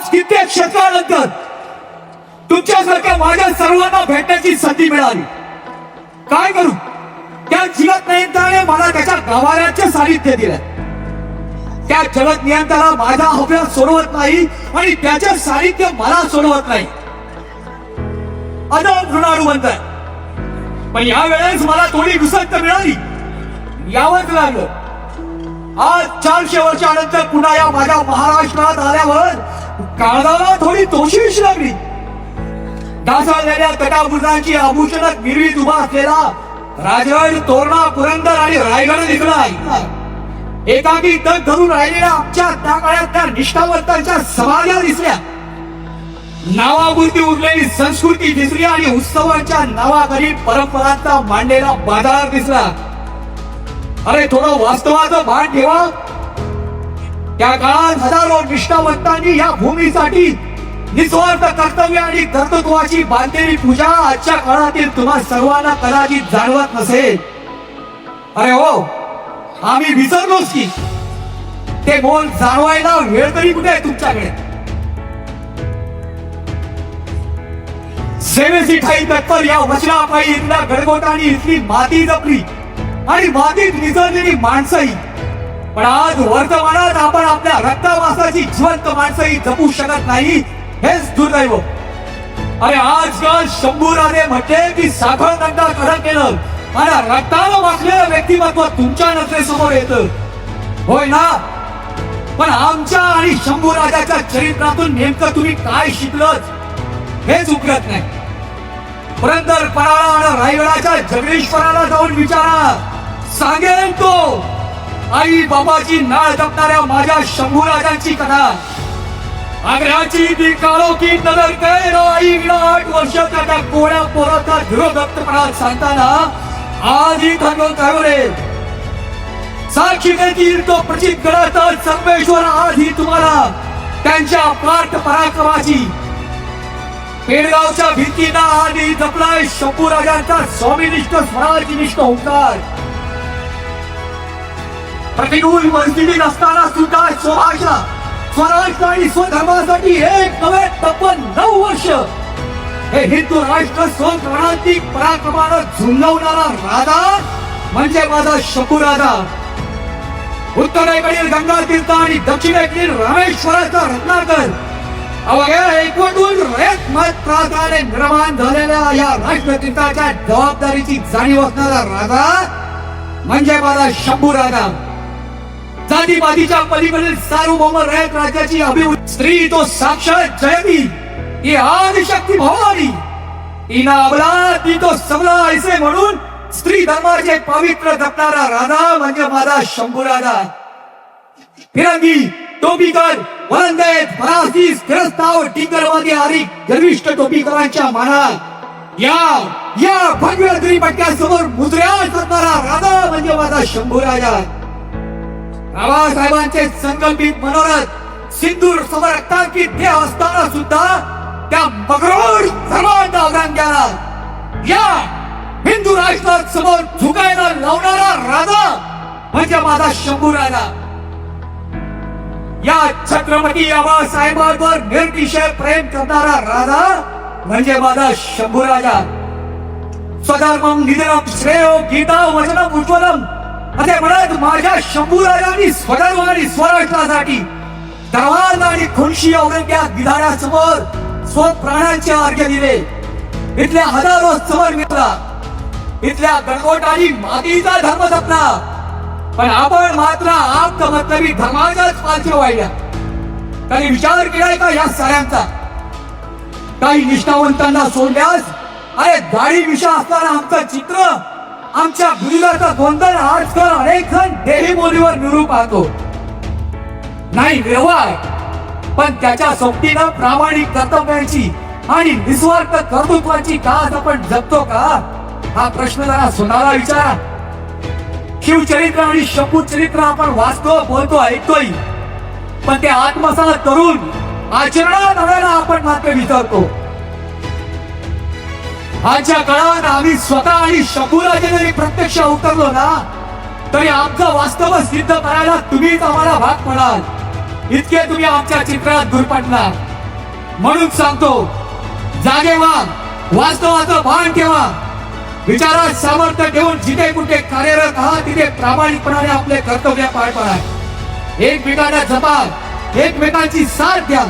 आज किती शतकानंतर तुमच्यासारख्या माझ्या सर्वांना भेटण्याची संधी मिळाली. काय करू? त्या जीवत नियंत्रणाने मला त्याच्या गाभाऱ्याचे साहित्य दिलं. त्या जगत नियंत्रणा माझ्या हव्या सोडवत नाही आणि त्याचे साहित्य मला सोडवत नाही. अदब ऋणाणू म्हणताय पण यावेळेस मला थोडी विसंत मिळाली. यावंच लागलं. आज चारशे वर्षानंतर पुन्हा या माझ्या महाराष्ट्रात आल्यावर काळजाला थोडी तोशीच लागली. ढासळलेल्या तटाभुजांची आभूषणात गिरवीत उभा असलेला राजगड तोरणा पुरंदर आणि रायगड दिसला. एकाकी तग धरून राहिलेल्या आमच्या त्या काळात त्या निष्ठावंतांच्या समाध्या दिसल्या. नावापुरती उरलेली संस्कृती दिसली आणि उत्सवाच्या नावाखाली परंपरांचा मांडलेला बाजार दिसला. अरे थोडं वास्तवाचं भान ठेवा. त्या काळात हजारो निष्ठावंतांनी या भूमीसाठी निस्वार्थ कर्तव्य आणि कर्तृत्वाची बांधलेली पूजा आजच्या काळातील तुम्हा सर्वांना कदाचित जाणवत नसेल. अरे हो आम्ही विसरलोच की. ते मोल जाणवायला वेळ तरी कुठे आहे तुमच्याकडे? सेवेची ठाई तत्पर या वचनापायी इथल्या गडगोटाने इथली माती जपली आणि मातीत निसरलेली माणसंही पण आज वर्तमानात आपण आपल्या रक्तावासाची जिवंत माणसंही जपू शकत नाही हेच दुर्दैव. अरे आजकाल शंभूराने म्हटले की साखर दंडा खरं केलं आणि रक्तानं वाचलेलं व्यक्तिमत्व तुमच्या नजरेसमोर येतं. होय ना? पण आमच्या आणि शंभू राजाच्या चरित्रातून नेमकं तुम्ही काय शिकलत हेच उकरत नाही. पुरंदर पराळा आणि रायगडाच्या जगदीश्वराला जाऊन विचारा. सांगेल तो. आई बाबाची नाळ जपणाऱ्या माझ्या शंभू राजांची कथा. आग्र्याची ती काळो की नजर काय आई? आठ वर्षाच्या त्या गोड्या पोराचा धीरोदत्तपणा सांगताना आजही थांबून रे साक्षी देतील तो प्रचित गडाचा सर्वेश्वर आजही तुम्हाला. त्यांच्या पाठ पराक्रमाची. पेडगावच्या भिंतीना आधी जपलाय शंभू राजांचा स्वामीनिष्ठ स्वराजनिष्ठ ओंकार प्रतिकूल परिस्थिती नसताना सुद्धा स्वभाषा स्वराष्ट्र आणि स्वधर्मासाठी एक नव्हे तब्बल नऊ वर्ष. हे हिंदू राष्ट्र स्वक्रांतिक पराक्रमानं झुंजवणारा राजा म्हणजे माझा शकू राजा उत्तरेकडील गंगा तीर्थ आणि दक्षिणेकडील रामेश्वराचा रत्नाकर. अवघ्या एकवटून रयत मत प्राधान्य निर्माण झालेल्या या राष्ट्रतीर्थाच्या जबाबदारीची जाणीव असणारा राजा म्हणजे माझा शंभू राजा जातीपातीच्या पलीकडील सार्वभौम रयत राज्याची अभिवृद्धी. स्त्री तो साक्षात जयती. ही आदिशक्ती भवानी. इना अबला ती तो सबला ऐसे म्हणून स्त्री धर्माचे पवित्र जपणारा राधा म्हणजे माझा शंभू राधा फिरंगी टोपीकर वरंदेत फरासीस फिरस्ताव टिंगरवादी आदी गर्विष्ट टोपीकरांच्या मनात या या भगव्या पट्ट्यासमोर मुजऱ्या करणारा राधा म्हणजे माझा शंभू राजा बाबासाहेबांचे संकल्पित मनोरथ सिंदूर समोर रक्तांकित हे असताना सुद्धा त्या मगरोड सर्वांना अवधान द्याला या हिंदू राष्ट्रात समोर झुकायला लावणारा राजा म्हणजे माझा शंभू राजा. या छत्रपती आबासाहेबांवर निर्दिशय प्रेम करणारा राजा म्हणजे माझा शंभू राजा. स्वधर्मम निधनम श्रेय गीता वचनम उज्ज्वलम. असे म्हणत माझ्या शंभू राजांनी स्वधर्म आणि स्वराष्ट्रासाठी दरवाज आणि खुनशी औरंग्या विधानासमोर स्वप्राणांचे अर्घ्य दिले. इथल्या हजारो समर मिळला. इथल्या गणगोटाने मातीचा धर्म जपला. पण आपण मात्र आप मतलबी धर्माच्याच पालखी वाहिल्या. काही विचार केलाय का या साऱ्यांचा? काही निष्ठावंतांना सोडल्यास अरे दाढी विषा असताना आमचं चित्र आमच्या गुरुदाचा गोंधळ आजकाल अनेक जण देही बोलीवर मिळू पाहतो. नाही व्यवहार. पण त्याच्या सोबतीनं प्रामाणिक कर्तव्याची आणि निस्वार्थ कर्तृत्वाची कास आपण जपतो का? हा प्रश्न जरा सुनाला विचारा. शिवचरित्र आणि शंभू चरित्र आपण वाचतो बोलतो ऐकतोय. पण ते आत्मसात करून आचरणात आणायला आपण मात्र विचारतो आजच्या काळात आम्ही स्वतः आणि शंभूराजे जरी प्रत्यक्ष उतरलो ना तरी आमचं वास्तव सिद्ध करायला तुम्हीच आम्हाला भाग पडाल. इतके तुम्ही आमच्या चित्रात दूर म्हणून सांगतो जागे व्हा वास्तवाचं भान ठेवा. विचारात सामर्थ्य ठेवून जिथे कुठे कार्यरत आहात तिथे प्रामाणिकपणाने आपले कर्तव्य पार पडा. एकमेकांना जपा एकमेकांची साथ द्या.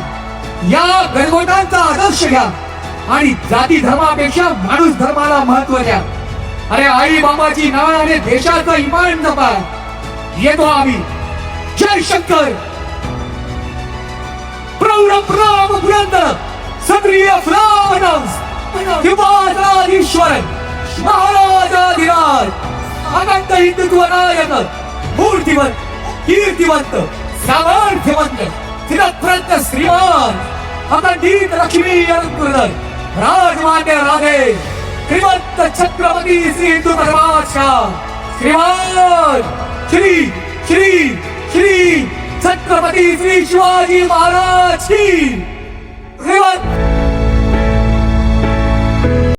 या गणगोटांचा आदर्श घ्या. आणि जाती धर्मापेक्षा माणूस धर्माला महत्त्व द्या. अरे आई बाबाची नावाने देशाचा इमान जपा. येतो आम्ही. जय शंकर. प्रौढ प्राम पुरंद सक्रिय फ्लावनस हिमाचलाधीश्वर महाराजाधिराज. अनंत हिंदुत्व नायक. मूर्तिवंत कीर्तिवंत सामर्थ्यवंत चिरप्रंत श्रीमान. अखंडित लक्ष्मी अलंकृत राजमान्य राधे श्रीमंत छत्रपती श्री हिंदू धर्माच्या श्रीमान श्री श्री श्री छत्रपती श्री शिवाजी महाराज की